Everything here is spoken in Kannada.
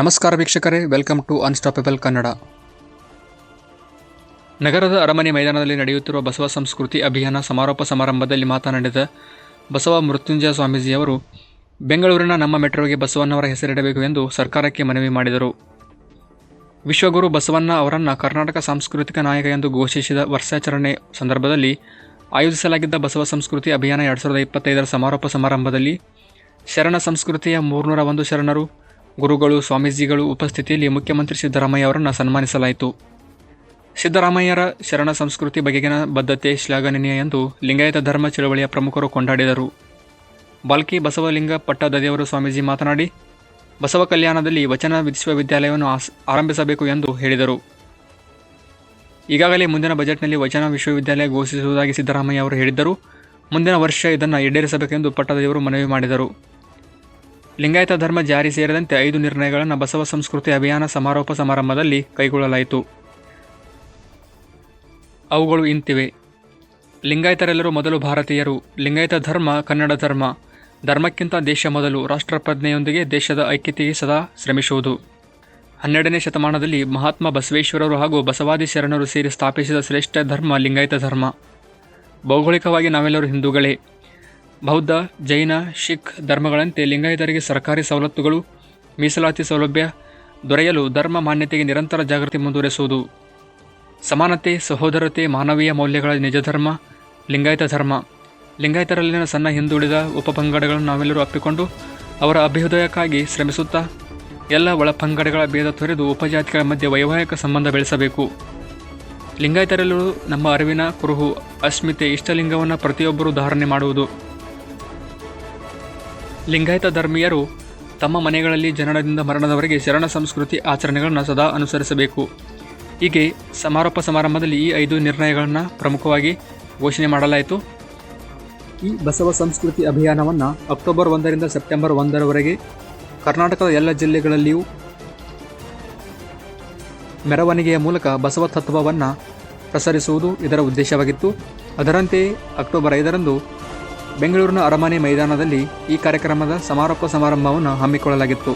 ನಮಸ್ಕಾರ ವೀಕ್ಷಕರೇ ವೆಲ್ಕಮ್ ಟು ಅನ್ಸ್ಟಾಪಬಲ್ ಕನ್ನಡ. ನಗರದ ಅರಮನೆ ಮೈದಾನದಲ್ಲಿ ನಡೆಯುತ್ತಿರುವ ಬಸವ ಸಂಸ್ಕೃತಿ ಅಭಿಯಾನ ಸಮಾರೋಪ ಸಮಾರಂಭದಲ್ಲಿ ಮಾತನಾಡಿದ ಬಸವ ಮೃತ್ಯುಂಜಯ ಸ್ವಾಮೀಜಿಯವರು, ಬೆಂಗಳೂರಿನ ನಮ್ಮ ಮೆಟ್ರೋಗೆ ಬಸವಣ್ಣವರ ಹೆಸರಿಡಬೇಕು ಎಂದು ಸರ್ಕಾರಕ್ಕೆ ಮನವಿ ಮಾಡಿದರು. ವಿಶ್ವಗುರು ಬಸವಣ್ಣ ಅವರನ್ನು ಕರ್ನಾಟಕ ಸಾಂಸ್ಕೃತಿಕ ನಾಯಕ ಎಂದು ಘೋಷಿಸಿದ ವರ್ಷಾಚರಣೆ ಸಂದರ್ಭದಲ್ಲಿ ಆಯೋಜಿಸಲಾಗಿದ್ದ ಬಸವ ಸಂಸ್ಕೃತಿ ಅಭಿಯಾನ ಎರಡು ಸಾವಿರದ ಇಪ್ಪತ್ತೈದರ ಸಮಾರೋಪ ಸಮಾರಂಭದಲ್ಲಿ ಶರಣ ಸಂಸ್ಕೃತಿಯ ಮೂರ್ನೂರ ಒಂದು ಶರಣರು ಗುರುಗಳು, ಸ್ವಾಮೀಜಿಗಳು, ಉಪಸ್ಥಿತಿಯಲ್ಲಿ ಮುಖ್ಯಮಂತ್ರಿ ಸಿದ್ದರಾಮಯ್ಯ ಅವರನ್ನು ಸನ್ಮಾನಿಸಲಾಯಿತು. ಸಿದ್ದರಾಮಯ್ಯರ ಶರಣ ಸಂಸ್ಕೃತಿ ಬಗೆಗಿನ ಬದ್ಧತೆ, ಶ್ಲಾಘನೀಯ ಎಂದು ಲಿಂಗಾಯತ ಧರ್ಮ ಚಳವಳಿಯ ಪ್ರಮುಖರು ಕೊಂಡಾಡಿದರು. ಬಾಲ್ಕಿ ಬಸವಲಿಂಗ ಪಟ್ಟದದೇವರು ಸ್ವಾಮೀಜಿ ಮಾತನಾಡಿ, ಬಸವ ಕಲ್ಯಾಣದಲ್ಲಿ ವಚನ ವಿಶ್ವವಿದ್ಯಾಲಯವನ್ನು ಆರಂಭಿಸಬೇಕು ಎಂದು ಹೇಳಿದರು. ಈಗಾಗಲೇ ಮುಂದಿನ ಬಜೆಟ್ನಲ್ಲಿ ವಚನ ವಿಶ್ವವಿದ್ಯಾಲಯ ಘೋಷಿಸುವುದಾಗಿ ಸಿದ್ದರಾಮಯ್ಯ ಅವರು ಹೇಳಿದ್ದರು. ಮುಂದಿನ ವರ್ಷ ಇದನ್ನು ಈಡೇರಿಸಬೇಕೆಂದು ಪಟ್ಟದೇವರು ಮನವಿ ಮಾಡಿದರು. ಲಿಂಗಾಯತ ಧರ್ಮ ಜಾರಿ ಸೇರಿದಂತೆ ಐದು ನಿರ್ಣಯಗಳನ್ನು ಬಸವ ಸಂಸ್ಕೃತಿ ಅಭಿಯಾನ ಸಮಾರೋಪ ಸಮಾರಂಭದಲ್ಲಿ ಕೈಗೊಳ್ಳಲಾಯಿತು. ಅವುಗಳು ಇಂತಿವೆ. ಲಿಂಗಾಯತರೆಲ್ಲರೂ ಮೊದಲು ಭಾರತೀಯರು. ಲಿಂಗಾಯತ ಧರ್ಮ, ಕನ್ನಡ ಧರ್ಮ. ಧರ್ಮಕ್ಕಿಂತ ದೇಶ ಮೊದಲು, ರಾಷ್ಟ್ರಪ್ರಜ್ಞೆಯೊಂದಿಗೆ ದೇಶದ ಐಕ್ಯತೆಗೆ ಸದಾ ಶ್ರಮಿಸುವುದು. ಹನ್ನೆರಡನೇ ಶತಮಾನದಲ್ಲಿ ಮಹಾತ್ಮ ಬಸವೇಶ್ವರರು ಹಾಗೂ ಬಸವಾದಿ ಶರಣರು ಸೇರಿ ಸ್ಥಾಪಿಸಿದ ಶ್ರೇಷ್ಠ ಧರ್ಮ ಲಿಂಗಾಯತ ಧರ್ಮ. ಭೌಗೋಳಿಕವಾಗಿ ನಾವೆಲ್ಲರೂ ಹಿಂದೂಗಳೇ. ಬೌದ್ಧ, ಜೈನ, ಶಿಖ್ ಧರ್ಮಗಳಂತೆ ಲಿಂಗಾಯತರಿಗೆ ಸರ್ಕಾರಿ ಸವಲತ್ತುಗಳು, ಮೀಸಲಾತಿ ಸೌಲಭ್ಯ ದೊರೆಯಲು ಧರ್ಮ ಮಾನ್ಯತೆಗೆ ನಿರಂತರ ಜಾಗೃತಿ ಮುಂದುವರೆಸುವುದು. ಸಮಾನತೆ, ಸಹೋದರತೆ, ಮಾನವೀಯ ಮೌಲ್ಯಗಳ ನಿಜ ಧರ್ಮ ಲಿಂಗಾಯತ ಧರ್ಮ. ಲಿಂಗಾಯತರಲ್ಲಿನ ಸಣ್ಣ ಹಿಂದುಳಿದ ಉಪಪಂಗಡಗಳನ್ನು ನಾವೆಲ್ಲರೂ ಅಪ್ಪಿಕೊಂಡು ಅವರ ಅಭ್ಯುದಯಕ್ಕಾಗಿ ಶ್ರಮಿಸುತ್ತಾ ಎಲ್ಲ ಒಳಪಂಗಡಗಳ ಭೇದ ತೊರೆದು ಉಪಜಾತಿಗಳ ಮಧ್ಯೆ ವೈವಾಹಿಕ ಸಂಬಂಧ ಬೆಳೆಸಬೇಕು. ಲಿಂಗಾಯತರಲ್ಲೂ ನಮ್ಮ ಅರಿವಿನ ಕುರುಹು, ಅಸ್ಮಿತೆ, ಇಷ್ಟಲಿಂಗವನ್ನು ಪ್ರತಿಯೊಬ್ಬರೂ ಧಾರಣೆ ಮಾಡುವುದು. ಲಿಂಗಾಯತ ಧರ್ಮೀಯರು ತಮ್ಮ ಮನೆಗಳಲ್ಲಿ ಜನನದಿಂದ ಮರಣದವರೆಗೆ ಶರಣ ಸಂಸ್ಕೃತಿ ಆಚರಣೆಗಳನ್ನು ಸದಾ ಅನುಸರಿಸಬೇಕು. ಹೀಗೆ ಸಮಾರೋಪ ಸಮಾರಂಭದಲ್ಲಿ ಈ ಐದು ನಿರ್ಣಯಗಳನ್ನು ಪ್ರಮುಖವಾಗಿ ಘೋಷಣೆ ಮಾಡಲಾಯಿತು. ಈ ಬಸವ ಸಂಸ್ಕೃತಿ ಅಭಿಯಾನವನ್ನು ಅಕ್ಟೋಬರ್ ಒಂದರಿಂದ ಸೆಪ್ಟೆಂಬರ್ ಒಂದರವರೆಗೆ ಕರ್ನಾಟಕದ ಎಲ್ಲ ಜಿಲ್ಲೆಗಳಲ್ಲಿಯೂ ಮೆರವಣಿಗೆಯ ಮೂಲಕ ಬಸವ ತತ್ವವನ್ನು ಪ್ರಸರಿಸುವುದು ಇದರ ಉದ್ದೇಶವಾಗಿತ್ತು. ಅದರಂತೆ ಅಕ್ಟೋಬರ್ ಐದರಂದು ಬೆಂಗಳೂರಿನ ಅರಮನೆ ಮೈದಾನದಲ್ಲಿ ಈ ಕಾರ್ಯಕ್ರಮದ ಸಮಾರೋಪ ಸಮಾರಂಭವನ್ನು ಹಮ್ಮಿಕೊಳ್ಳಲಾಗಿತ್ತು.